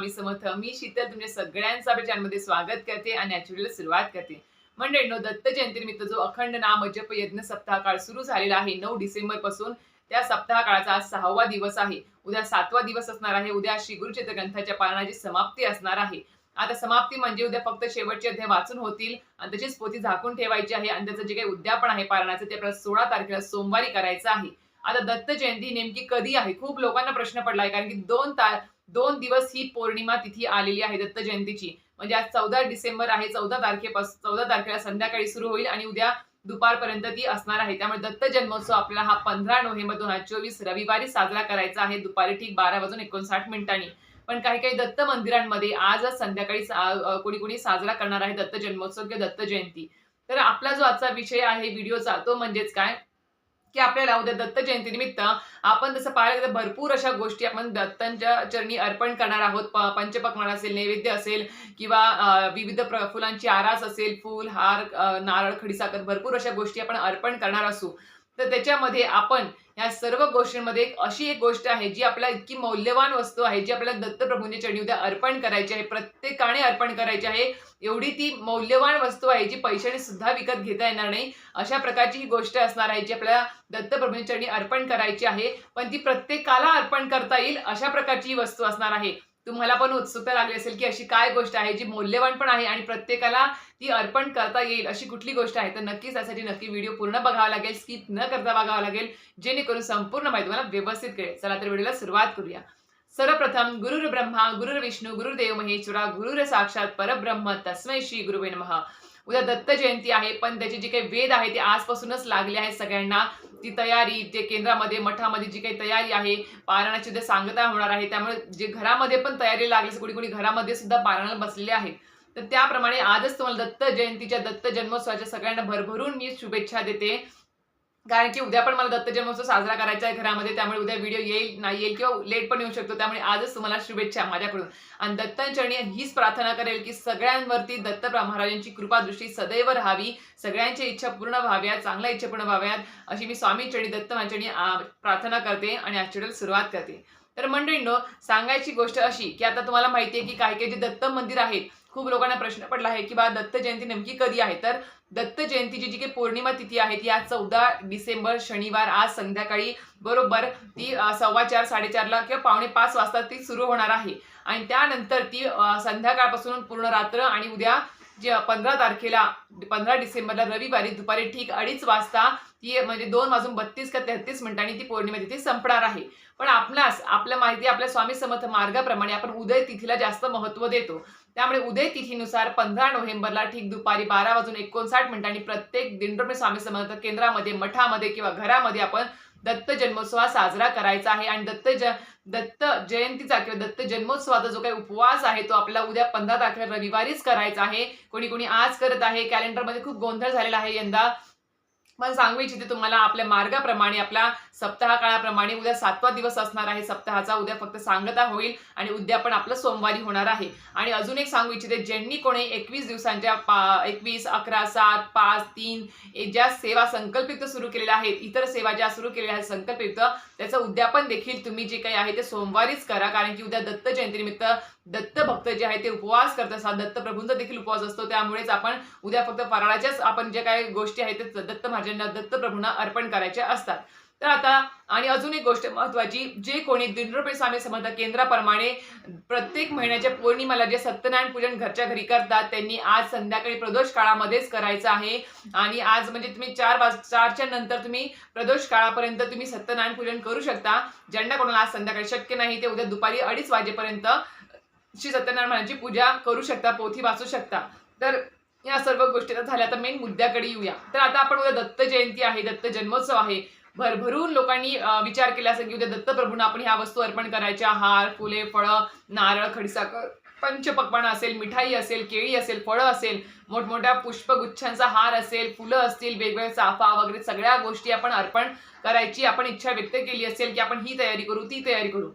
स्वामी समर्थ मी शीतल तुमच्या सगळ्यांचं आपल्या चॅनलमध्ये स्वागत करते आणि ऍक्च्युअली सुरुवात करते. मंडळींनो दत्त जयंतीनिमित्त जो अखंड नाम अजप यज्ञ सप्ताह काळ सुरू झालेला आहे नऊ डिसेंबरपासून त्या सप्ताह काळाचा आज सहावा दिवस आहे. उद्या सातवा दिवस असणार आहे. उद्या श्री गुरुचरित्र ग्रंथाच्या पालनाची समाप्ती असणार आहे. आता समाप्ती म्हणजे उद्या फक्त शेवटचे अध्याय वाचून होतील आणि तशीच पोथी झाकून ठेवायची आहे आणि त्याचं जे काही उद्यापन आहे पालनाचं ते आपल्याला सोळा तारखेला सोमवारी करायचं आहे. आता दत्त जयंती नेमकी कधी आहे? खूप लोकांना प्रश्न पडला आहे कारण की दोन ता दोन दिवस ही पौर्णिमा तिथी आलेली आहे दत्त जयंतीची. म्हणजे आज चौदा डिसेंबर आहे चौदा तारखेपासून चौदा तारखेला संध्याकाळी सुरू होईल आणि उद्या दुपारपर्यंत ती असणार आहे. त्यामुळे दत्त जन्मोत्सव आपल्याला हा पंधरा नोव्हेंबर दोन हजार चोवीस रविवारी साजरा करायचा आहे. दुपारी ठीक बारा वाजून एकोणसाठ मिनिटांनी. पण काही काही दत्त मंदिरांमध्ये आजच संध्याकाळी कोणी कोणी साजरा करणार आहे दत्त जन्मोत्सव किंवा दत्त जयंती. तर आपला जो आजचा विषय आहे व्हिडिओचा तो म्हणजेच काय? की आपल्याला उद्या दत्त जयंती निमित्त आपण तसं पाहिलं तर भरपूर अशा गोष्टी आपण दत्तांच्या चरणी अर्पण करणार आहोत. पंचपक्मान असेल नैवेद्य असेल किंवा विविध फुलांची आरास असेल फूल हार नारळ खडीसाखर भरपूर अशा गोष्टी आपण अर्पण करणार असू. तर त्याच्यामध्ये आपण या सर्व गोष्टींमध्ये एक अशी एक गोष्ट आहे जी आपल्याला इतकी मौल्यवान वस्तू आहे जी आपल्याला दत्तप्रभूंच्या चरणी उद्या अर्पण करायची आहे प्रत्येकाने अर्पण करायची आहे एवढी ती मौल्यवान वस्तू आहे जी पैशाने सुद्धा विकत घेता येणार नाही. अशा प्रकारची ही गोष्ट असणार आहे जी आपल्याला दत्तप्रभूंच्या चरणी अर्पण करायची आहे. पण ती प्रत्येकाला अर्पण करता येईल अशा प्रकारची ही वस्तू असणार आहे. तुम्हाला पण उत्सुकता लागली असेल की अशी काय गोष्ट आहे जी मौल्यवान पण आहे आणि प्रत्येकाला ती अर्पण करता येईल अशी कुठली गोष्ट आहे? तर नक्कीच त्यासाठी नक्की व्हिडिओ पूर्ण बघावा लागेल स्किप न करता बघावा लागेल जेणेकरून संपूर्ण माहिती तुम्हाला व्यवस्थित कळेल. चला तर व्हिडिओला सुरुवात करूया. सर्वप्रथम गुरुर ब्रह्मा गुरुर विष्णू गुरुदेव महेश्वरा गुरुर साक्षात परब्रह्म तस्मै श्री गुरुवे नमः. उद्या दत्त जयंती आहे पण त्याचे जे काही वेद आहे ते आजपासूनच लागले आहेत सगळ्यांना. ती तयारी ते केंद्रामध्ये मठामध्ये जी काही तयारी आहे पारायणाची उद्या सांगता होणार आहे. त्यामुळे जे घरामध्ये पण तयारी लागली कोणी कोणी घरामध्ये सुद्धा पारायणाला बसलेले आहेत. तर त्याप्रमाणे आजच तुम्हाला दत्त जयंतीच्या दत्त जन्मोत्सवाच्या सगळ्यांना भरभरून मी शुभेच्छा देते. कारण की उद्या पण मला दत्त जन्मोत्सव साजरा करायचा आहे घरामध्ये त्यामुळे उद्या व्हिडिओ येईल नाही येईल किंवा लेट पण येऊ शकतो. त्यामुळे आजच तुम्हाला शुभेच्छा माझ्याकडून. आणि दत्तांचरणी हीच प्रार्थना करेल की सगळ्यांवरती दत्त महाराजांची कृपा दृष्टी सदैव राहावी सगळ्यांच्या इच्छा पूर्ण व्हाव्यात चांगल्या इच्छा पूर्ण व्हाव्यात अशी मी स्वामी चरणी दत्त चरणी प्रार्थना करते आणि आजच्या सुरुवात करते. तर मंडळींनो सांगायची गोष्ट अशी की आता तुम्हाला माहिती आहे की काही काही जे दत्त मंदिर आहेत खूप लोकांना प्रश्न पडला आहे की बा दत्त जयंती नेमकी कधी आहे? तर दत्त जयंतीची जी काही पौर्णिमा तिथी आहे ती आज चौदा डिसेंबर शनिवार आज संध्याकाळी बरोबर ती सव्वा चार साडेचारला किंवा पावणे पाच वाजता ती सुरू होणार आहे. आणि त्यानंतर ती संध्याकाळपासून पूर्ण रात्र आणि उद्या जे पंधरा तारखेला पंधरा डिसेंबरला रविवारी दुपारी ठीक अडीच वाजता ती म्हणजे दोन वाजून बत्तीस का तेहतीस मिनिटांनी ती पौर्णिमा तिथे संपणार आहे. पण आपणास आपल्या माहिती आपल्या स्वामी समर्थ मार्गाप्रमाणे आपण उदय तिथीला जास्त महत्त्व देतो. त्यामुळे उदय तिथीनुसार पंधरा नोव्हेंबरला ठीक दुपारी बारा वाजून एकोणसाठ मिनिटांनी प्रत्येक दिंडोमे स्वामी समर्थ केंद्रामध्ये मठामध्ये किंवा घरामध्ये आपण दत्त जन्मोत्सव साजरा करायचा आहे. आणि दत्त ज दत्त जयंतीचा किंवा दत्त जन्मोत्सवाचा जो काही उपवास आहे तो आपल्याला उद्या पंधरा तारखेला रविवारीच करायचा आहे. कोणी कोणी आज करत आहे. कॅलेंडरमध्ये खूप गोंधळ झालेला आहे. यंदा पण सांगू इच्छिते तुम्हाला आपल्या मार्गाप्रमाणे आपल्या सप्ताह काळाप्रमाणे उद्या सातवा दिवस असणार आहे. सप्ताहाचा उद्या फक्त सांगता होईल आणि उद्या पण आपलं सोमवारी होणार आहे. आणि अजून एक सांगू इच्छिते ज्यांनी कोणी एकवीस दिवसांच्या पा एकवीस अकरा सात पाच तीन ज्या सेवा संकल्पित सुरू केलेल्या आहेत इतर सेवा ज्या सुरू केलेल्या आहेत संकल्पित त्याचं उद्यापन देखील तुम्ही जे काही आहे ते सोमवारीच करा. कारण की उद्या दत्त जयंतीनिमित्त दत्तभक्त जे आहे ते उपवास करत असतात दत्त प्रभूंचा देखील उपवास असतो. त्यामुळेच आपण उद्या फक्त फराळाच्याच आपण जे काही गोष्टी आहेत ते दत्त महाराजांना दत्तप्रभूंना अर्पण करायच्या असतात. तर आता आणि अजून एक गोष्ट महत्वाची जे कोणी दिनरुपये स्वामी समर्थ केंद्राप्रमाणे प्रत्येक महिन्याच्या पौर्णिमाला जे सत्यनारायण पूजन घरच्या घरी करतात त्यांनी आज संध्याकाळी प्रदोष काळामध्येच करायचं आहे. आणि आज म्हणजे तुम्ही चार वाज चारच्या नंतर तुम्ही प्रदोष काळापर्यंत तुम्ही सत्यनारायण पूजन करू शकता. ज्यांना कोणाला आज संध्याकाळी शक्य नाही ते उद्या दुपारी अडीच वाजेपर्यंत श्री सत्यनारायणाची पूजा करू शकता पोथी वाचू शकता. तर या सर्व गोष्टी आता झाल्या तर मेन मुद्द्याकडे येऊया. तर आता आपण उद्या दत्त जयंती आहे दत्त जन्मोत्सव आहे. भरभरून लोकांनी विचार केला असेल की उद्या दत्तप्रभूंना आपण ह्या वस्तू अर्पण करायच्या. हार फुले फळं नारळ खडीसाकर पंचपक्वान असेल मिठाई असेल केळी असेल फळं असेल मोठमोठ्या पुष्पगुच्छांचा हार असेल फुलं असतील वेगवेगळ्या चाफा वगैरे सगळ्या गोष्टी आपण अर्पण करायची आपण इच्छा व्यक्त केली असेल की आपण ही तयारी करू ती तयारी करू.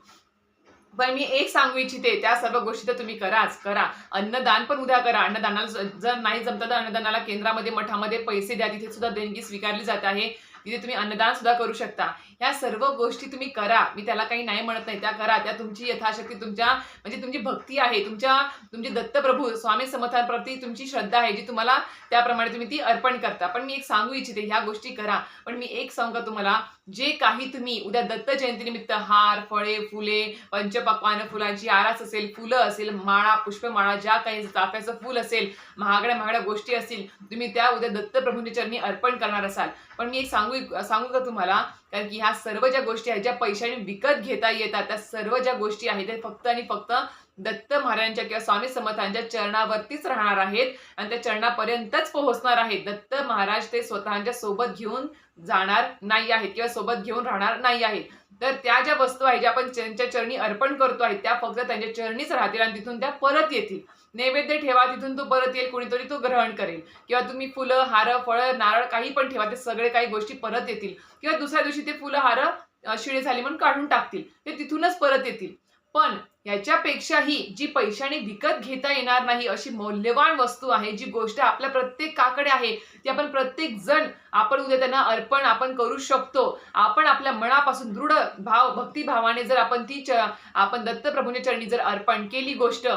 पण मी एक सांगू इच्छिते त्या सर्व गोष्टी तर तुम्ही कराच करा. अन्नदान पण उद्या करा. अन्नदानाला जर नाही जमतं तर अन्नदानाला केंद्रामध्ये मठामध्ये पैसे द्या. तिथे सुद्धा देणगी स्वीकारली जात आहे. तिथे तुम्ही अन्नदान सुद्धा करू शकता. ह्या सर्व गोष्टी तुम्ही करा. मी त्याला काही नाही म्हणत नाही. त्या करा. त्या तुमची यथाशक्ती तुमच्या म्हणजे तुमची भक्ती आहे. तुमच्या तुमचे दत्तप्रभू स्वामी समर्थांप्रती तुमची श्रद्धा आहे जी तुम्हाला त्याप्रमाणे तुम्ही ती अर्पण करता. पण मी एक सांगू इच्छिते ह्या गोष्टी करा. पण मी एक सांगू का तुम्हाला? जे काही तुम्ही उद्या दत्त जयंतीनिमित्त हार फळे फुले पंचपक्वान फुलांची आरास असेल फुलं असेल माळा पुष्पमाळा ज्या काही चाफ्याचं फुल असेल महागड्या महागड्या गोष्टी असतील तुम्ही त्या उद्या दत्तप्रभूंच्या चरणी अर्पण करणार असाल. पण मी एक सांगू सांगू का तुम्हाला? कारण की ह्या सर्व ज्या गोष्टी आहेत ज्या पैशाने विकत घेता येतात त्या सर्व ज्या गोष्टी आहेत त्या फक्त आणि फक्त दत्त महाराजांच्या किंवा स्वामी समर्थांच्या चरणावरतीच राहणार आहेत आणि त्या चरणापर्यंतच पोहोचणार आहेत. दत्त महाराज ते स्वतःच्या सोबत घेऊन जाणार नाही आहेत किंवा सोबत घेऊन राहणार नाही आहेत. तर त्या ज्या वस्तू आहेत ज्या आपण त्यांच्या चरणी अर्पण करतो आहे त्या फक्त त्यांच्या चरणीच राहतील आणि तिथून त्या परत येतील. नैवेद्य ठेवा तिथून तो परत येईल कोणीतरी तो ग्रहण करेल. किंवा तुम्ही फुलं हार फळं नारळ काही पण ठेवा ते सगळे काही गोष्टी परत येतील. किंवा दुसऱ्या दिवशी ते फुलं हार शिळे झाली म्हणून काढून टाकतील. ते तिथूनच परत येतील. पण याच्यापेक्षाही जी पैशाने विकत घेता येणार नाही अशी मौल्यवान वस्तू आहे जी गोष्ट आपल्या प्रत्येकाकडे आहे ती आपण प्रत्येक जण आपण उद्या त्यांना अर्पण आपण करू शकतो. आपण आपल्या मनापासून दृढ भाव भक्तिभावाने जर आपण ती च- आपण दत्तप्रभूंच्या चरणी जर अर्पण केली गोष्ट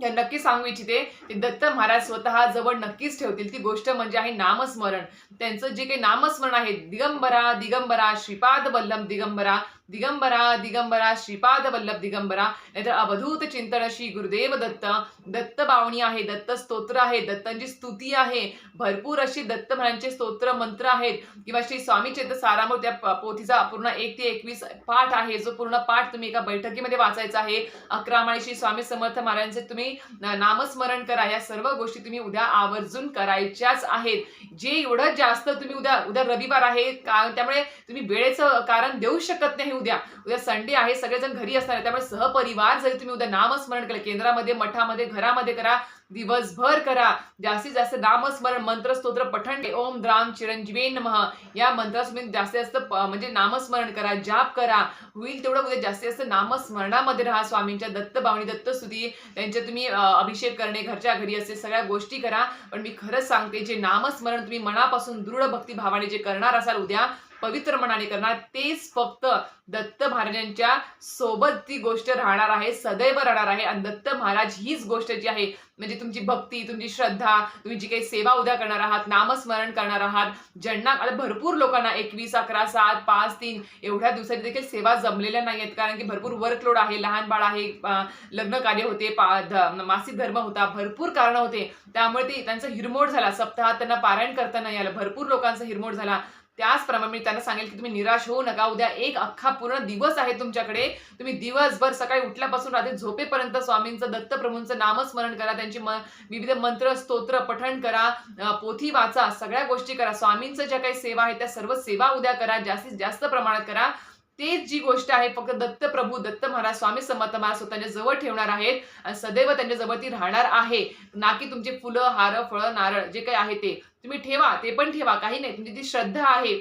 नक्की सांगू इच्छिते ते दत्त महाराज स्वतः जवळ नक्कीच ठेवतील. ती गोष्ट म्हणजे आहे नामस्मरण. त्यांचं जे काही नामस्मरण आहे दिगंबरा दिगंबरा श्रीपाद वल्लभ दिगंबरा दिगंबरा दिगंबरा श्रीपाद वल्लभ दिगंबरा नाहीतर अवधूत चिंतन श्री गुरुदेव दत्त. दत्त बावणी आहे दत्त स्तोत्र आहे दत्तांची स्तुती आहे. भरपूर अशी दत्त महाराजांचे स्तोत्र मंत्र आहेत. किंवा श्री स्वामी चेत सारामृत त्या पोथीचा पूर्ण एक ते एकवीस पाठ आहे. जो पूर्ण पाठ तुम्ही एका बैठकीमध्ये वाचायचा आहे. अकरा माळी श्री स्वामी समर्थ महाराजांचे तुम्ही नामस्मरण करा. या सर्व गोष्टी तुम्ही उद्या आवर्जून करायच्याच आहेत. जे एवढं जास्त तुम्ही उद्या उद्या रविवार आहे का त्यामुळे तुम्ही वेळेचं कारण देऊ शकत नाही. उद्या. उद्या संडे आहे सगळेजण घरी असणार आहे. त्यामुळे सहपरिवार जरी तुम्ही उद्या नामस्मरण केलं केंद्रामध्ये मठामध्ये घरामध्ये करा दिवसभर करा. जास्तीत जास्त नामस्मरण मंत्रस्तोत्र पठण ओम द्राम चिरंजीवे नमः. या मंत्रास तुम्ही जास्तीत जास्त म्हणजे नामस्मरण करा जाप करा. होईल तेवढं उद्या जास्तीत जास्त नामस्मरणामध्ये राहा स्वामींच्या दत्त भावनी दत्तस्तुती त्यांच्या त्यांचे तुम्ही अभिषेक करणे घरच्या घरी असे सगळ्या गोष्टी करा. पण मी खरंच सांगते जे नामस्मरण तुम्ही मनापासून दृढ भक्ती भावाने जे करणार असाल उद्या पवित्र मनाने करणार. तेच फक्त दत्त महाराजांच्या सोबत ती गोष्ट राहणार आहे सदैव राहणार आहे. आणि दत्त महाराज हीच गोष्ट जी आहे म्हणजे तुमची भक्ती तुमची श्रद्धा तुम्ही जी काही सेवा उद्या करणार आहात नामस्मरण करणार आहात ज्यांना भरपूर लोकांना एकवीस अकरा सात पाच तीन एवढ्या दिवसाची देखील सेवा जमलेल्या नाही आहेत कारण की भरपूर वर्कलोड आहे लहान बाळ आहे लग्न कार्य होते पा- मासिक धर्म होता भरपूर कारणं होते. त्यामुळे ते त्यांचा हिरमोड झाला. सप्ताहात त्यांना पारायण करता नाही आलं भरपूर लोकांचा हिरमोड झाला. त्याचप्रमाणे मी त्यांना सांगेल की तुम्ही निराश होऊ नका. उद्या एक अख्खा पूर्ण दिवस आहे तुमच्याकडे. तुम्ही दिवसभर सकाळी उठल्यापासून रात्री झोपेपर्यंत स्वामींचं दत्तप्रभूंचं नामस्मरण करा. त्यांची म विविध मंत्र स्तोत्र पठण करा. पोथी वाचा. सगळ्या गोष्टी करा. स्वामींचं ज्या काही सेवा आहे त्या सर्व सेवा उद्या करा. जास्तीत जास्त प्रमाणात करा. तेच जी गोष्ट आहे फक्त दत्तप्रभू दत्त महाराज स्वामी समर्थ महाराज स्वतःच्या जवळ ठेवणार आहेत आणि सदैव त्यांच्या जवळ ती राहणार आहे. ना की तुमचे फुलं हार फळं नारळ जे काही आहे ते. तुम्ही ठेवा ते पण ठेवा. काही नाही तुमची ती श्रद्धा आहे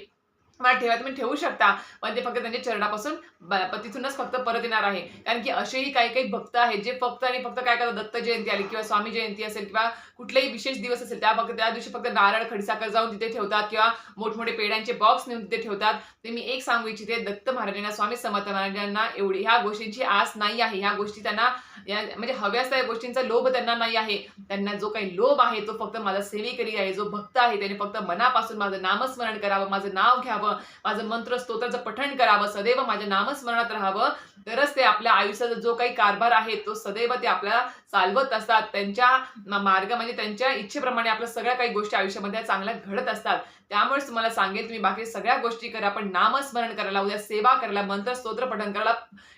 मला ठेवा तुम्ही ठेवू शकता. पण ते फक्त त्यांच्या चरणापासून ब- तिथूनच फक्त परत येणार आहे. कारण की असेही काही काही भक्त आहेत जे फक्त आणि फक्त काय करतात दत्त जयंती आली किंवा स्वामी जयंती असेल किंवा कुठलाही विशेष दिवस असेल त्या फक्त त्या दिवशी फक्त नारळ खडीसाखर जाऊन तिथे ठेवतात किंवा मोठमोठे पेड्यांचे बॉक्स नेऊन तिथे ठेवतात. ते मी एक सांगू इच्छिते दत्त महाराजांना स्वामी समर्थ महाराजांना एवढी ह्या गोष्टींची आस नाही आहे. ह्या गोष्टी त्यांना या म्हणजे हव्यास त्या गोष्टींचा लोभ त्यांना नाही आहे. त्यांना जो काही लोभ आहे तो फक्त माझा सेवेकरी आहे जो भक्त आहे त्याने फक्त मनापासून माझं नामस्मरण करावं माझं नाव घ्यावं माझं मंत्र स्तोत्राचं पठण करावं सदैव माझ्या नामस्मरणात राहावं. तरच ते आपल्या आयुष्याचा जो काही कारभार आहे तो सदैव ते आपल्याला चालवत असतात. त्यांच्या मार्ग म्हणजे त्यांच्या इच्छेप्रमाणे आपल्या सगळ्या काही गोष्टी आयुष्यामध्ये चांगल्या घडत असतात. त्यामुळेच तुम्हाला सांगेल तुम्ही बाकी सगळ्या गोष्टी करा पण नामस्मरण करायला उद्या सेवा करायला मंत्र स्तोत्र पठण करायला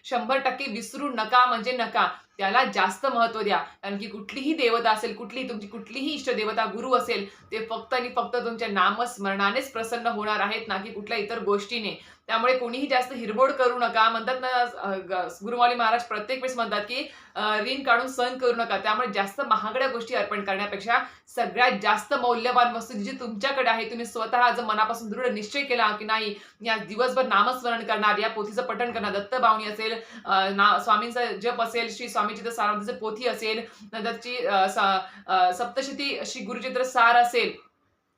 शंभर टक्के विसरू नका म्हणजे नका. त्याला जास्त महत्त्व द्या. कारण की कुठलीही देवता असेल कुठलीही तुमची कुठलीही इष्ट देवता गुरु असेल ते फक्त आणि फक्त तुमच्या नामस्मरणानेच प्रसन्न होणार आहेत ना की कुठल्या इतर गोष्टीने. त्यामुळे कोणीही जास्त हिरबोड करू नका. म्हणतात ना ग- गुरुमाली महाराज प्रत्येक वेळेस म्हणतात की ऋण काढून सण करू नका. त्यामुळे जास्त महागड्या गोष्टी अर्पण करण्यापेक्षा सगळ्यात जास्त मौल्यवान वस्तू जी तुमच्याकडे आहे तुम्ही स्वतः जर मनापासून दृढ निश्चय केला की नाही या दिवसभर नामस्मरण करणार या पोथीचं पठण करणार. दत्त बावणी असेल ना स्वामींचा जप असेल श्री स्वामीचित्र सारामतीचं पोथी असेल नंतरची स- सप्तशती श्री गुरुचित्र सार असेल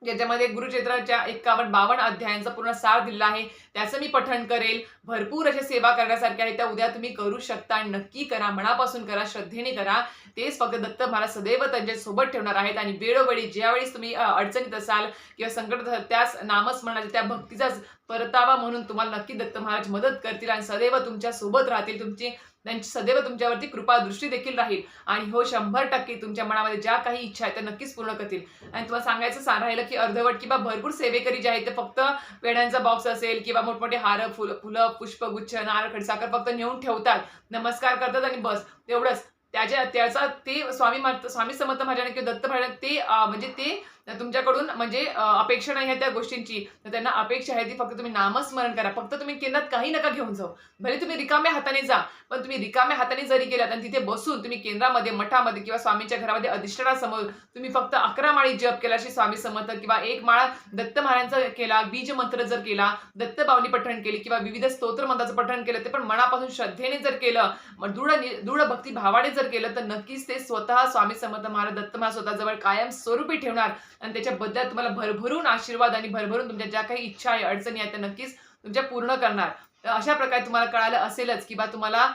ज्याच्यामध्ये गुरुचेत्राच्या एकावन्न बावन्न अध्यायांचा पूर्ण सार दिला आहे. त्याचं मी पठण करेल. भरपूर अशा सेवा करण्यासारख्या आहेत त्या उद्या तुम्ही करू शकता. नक्की करा. मनापासून करा. श्रद्धेने करा. तेच फक्त दत्त महाराज सदैव त्यांच्यासोबत ठेवणार आहेत आणि वेळोवेळी ज्यावेळेस तुम्ही अडचणीत असाल किंवा संकट असाल, त्याच नामस्मरणाच्या त्या भक्तीचाच परतावा म्हणून तुम्हाला नक्की दत्त महाराज मदत करतील आणि सदैव तुमच्यासोबत राहतील. तुमची त्यांची सदैव तुमच्यावरती कृपा दृष्टी देखील राहील. आणि हो शंभर टक्के तुमच्या मनामध्ये ज्या काही इच्छा आहेत त्या नक्कीच पूर्ण करतील. आणि तुम्हाला सांगायचं सा राहिलं की अर्धवट किंवा भरपूर सेवेकरी जे आहेत ते फक्त वेड्यांचा बॉक्स असेल किंवा मोठमोठे हार फुलं फुलं पुष्पगुच्छ नारळ खडसाकर फक्त नेऊन ठेवतात. नमस्कार करतात आणि बस. तेवढंच त्याच्या त्याचा ते स्वामी स्वामी समर्थ महाराजांनी किंवा दत्त महाराज ते म्हणजे ते तुमच्याकडून म्हणजे अपेक्षा नाही आहे त्या गोष्टींची. तर त्यांना अपेक्षा आहे ती फक्त तुम्ही नामस्मरण करा. फक्त तुम्ही केंद्रात काही नका घेऊन जाऊ. भले तुम्ही रिकाम्या हाताने जा पण तुम्ही रिकाम्या हाताने जरी गेलात आणि तिथे बसून तुम्ही केंद्रामध्ये मठामध्ये किंवा स्वामींच्या घरामध्ये अधिष्ठानासमोर तुम्ही फक्त अकरा माळी जप केला श्री स्वामी समर्थ किंवा एक माळ दत्त महाराजांचा केला बीज मंत्र जर केला दत्त बावली पठण केली किंवा विविध स्तोत्र मंत्राचं पठण केलं ते पण मनापासून श्रद्धेने जर केलं दृढ नि- दृढ भक्ती भावाने जर केलं तर नक्कीच ते स्वतः स्वामी समर्थ महाराज दत्त महाराज स्वतःजवळ कायम स्वरूपी ठेवणार. आणि त्याच्याबद्दल तुम्हाला भरभरून आशीर्वाद आणि भरभरून तुमच्या ज्या काही इच्छा आहे अडचणी आहेत त्या नक्कीच तुमच्या पूर्ण करणार. तर अशा प्रकारे तुम्हाला कळालं असेलच की बा तुम्हाला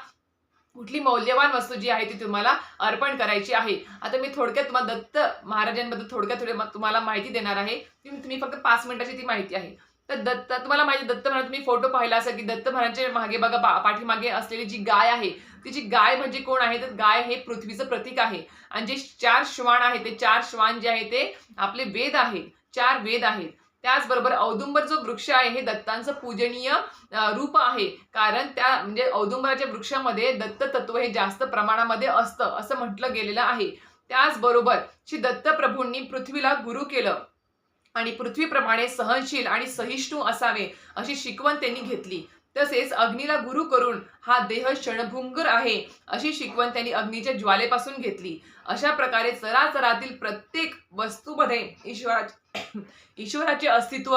कुठली मौल्यवान वस्तू जी आहे ती तुम्हाला अर्पण करायची आहे. आता मी थोडक्यात तुम्हाला दत्त महाराजांबद्दल थोडक्यात थोडी तुम्हाला माहिती देणार आहे. ती तुम्ही फक्त पाच मिनिटाची ती माहिती आहे. तर दत्त तुम्हाला माहिती दत्त महाराज तुम्ही फोटो पाहिला असेल की दत्त महाराजांच्या मागे बघा पा- पाठीमागे असलेली जी गाय आहे ती जी गाय म्हणजे कोण आहे? तर गाय हे पृथ्वीचं प्रतीक आहे. आणि जे चार श्वान आहे ते चार श्वान जे आहे ते आपले वेद आहेत चार वेद आहेत. त्याचबरोबर औदुंबर जो वृक्ष आहे हे दत्तांचं पूजनीय रूप आहे. कारण त्या म्हणजे औदुंबराच्या वृक्षामध्ये दत्त तत्व हे जास्त प्रमाणामध्ये असतं असं म्हटलं गेलेलं आहे. त्याचबरोबर श्री दत्त प्रभूंनी पृथ्वीला गुरु केलं. आणि पृथ्वीप्रमाणे सहनशील आणि सहिष्णू असावे अशी शिकवण त्यांनी घेतली. तसेच अग्नीला गुरु करून हा देह क्षणभुंगर आहे अशी शिकवण त्यांनी अग्नीच्या ज्वालेपासून घेतली. अशा प्रकारे चराचरातील प्रत्येक वस्तूमध्ये ईश्वराचे ईश्वराचे अस्तित्व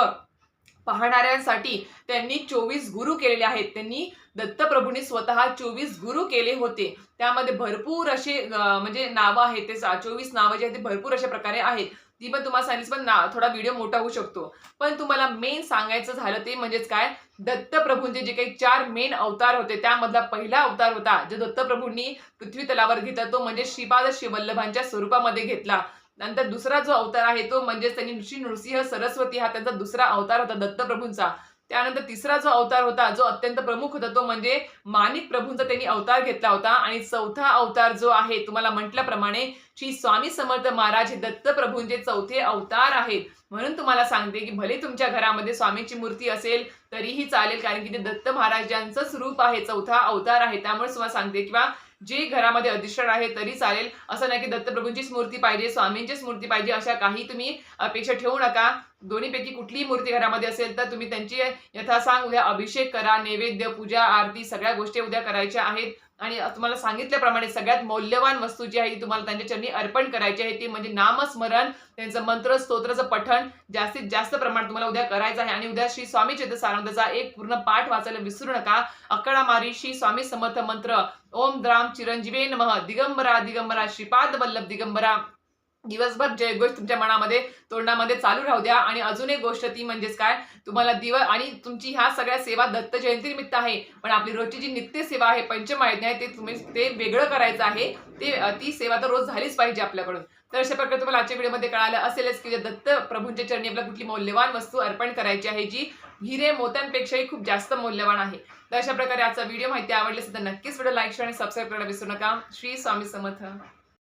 पाहणाऱ्यांसाठी त्यांनी चोवीस गुरु केलेले आहेत. त्यांनी दत्तप्रभूंनी स्वतः चोवीस गुरु केले होते. त्यामध्ये भरपूर असे म्हणजे नावं आहेत. ते चोवीस नावं जे आहेत ते भरपूर अशा प्रकारे आहेत. ती पण तुम्हाला सांगितली पण ना थोडा व्हिडिओ मोठा होऊ शकतो. पण तुम्हाला मेन सांगायचं झालं ते म्हणजेच काय? दत्तप्रभूंचे जे काही चार मेन अवतार होते त्यामधला पहिला अवतार होता जो दत्तप्रभूंनी पृथ्वी तलावर घेतला तो म्हणजे श्रीपाद शिवल्लभांच्या स्वरूपामध्ये घेतला. नंतर दुसरा जो अवतार आहे तो म्हणजेच त्यांनी ऋषी नृसिंह सरस्वती हा त्यांचा दुसरा अवतार होता दत्तप्रभूंचा. त्यानंतर तिसरा जो अवतार होता जो अत्यंत प्रमुख होता तो म्हणजे माणिक प्रभूंचा त्यांनी अवतार घेतला होता. आणि चौथा अवतार जो आहे तुम्हाला म्हटल्याप्रमाणे श्री स्वामी समर्थ महाराज हे दत्तप्रभूंचे चौथे अवतार आहेत. म्हणून तुम्हाला सांगते की भले तुमच्या घरामध्ये स्वामीची मूर्ती असेल तरीही चालेल कारण की ते दत्त महाराजांचंच रूप आहे चौथा अवतार आहे. त्यामुळे तुम्हाला सांगते किंवा जे घरामध्ये अधिष्ठान आहे तरी चालेल. असं नाही की दत्तप्रभूंचीच मूर्ती पाहिजे स्वामींचीच मूर्ती पाहिजे अशा काही तुम्ही अपेक्षा ठेवू नका. दोन्हीपैकी कुठलीही मूर्ती घरामध्ये असेल तर तुम्ही त्यांची यथासांग उद्या अभिषेक करा नैवेद्य पूजा आरती सगळ्या गोष्टी उद्या करायच्या आहेत. आणि तुम्हाला सांगितल्याप्रमाणे सगळ्यात मौल्यवान वस्तू जी आहे ती तुम्हाला त्यांच्या चरणी अर्पण करायची आहे ती म्हणजे नामस्मरण त्यांचं मंत्र स्तोत्राचं पठण जास्तीत जास्त प्रमाणात तुम्हाला उद्या करायचं आहे. आणि उद्या श्री स्वामी चेत सारंगाचा एक पूर्ण पाठ वाचायला विसरू नका. अकडा मारी श्री स्वामी समर्थ मंत्र. ओम द्राम चिरंजीवे नमः. दिगंबरा दिगंबरा श्रीपाद वल्लभ दिगंबरा. दिवसभर जय गोष्ट तुमच्या मनामध्ये तोंडामध्ये चालू राहू द्या. आणि अजून एक गोष्ट ती म्हणजेच काय? तुम्हाला दिवस आणि तुमची ह्या सगळ्या सेवा दत्त जयंतीनिमित्त आहे. पण आपली रोजची जी नित्य सेवा आहे पंचमायज्ञ आहे ते तुम्ही ते वेगळं करायचं आहे. ते ती सेवा तर रोज झालीच पाहिजे आपल्याकडून. तर अशा प्रकारे तुम्हाला आजच्या व्हिडिओमध्ये कळालं असेलच की दत्त प्रभूंच्या चरणी आपल्याला कुठली मौल्यवान वस्तू अर्पण करायची आहे जी हिरे मोत्यांपेक्षाही खूप जास्त मौल्यवान आहे. तर अशा प्रकारे आजचा व्हिडिओ माहिती आवडली असेल तर नक्कीच व्हिडिओ लाईक शेअर आणि सबस्क्राईब करायला विसरू नका. श्री स्वामी समर्थ.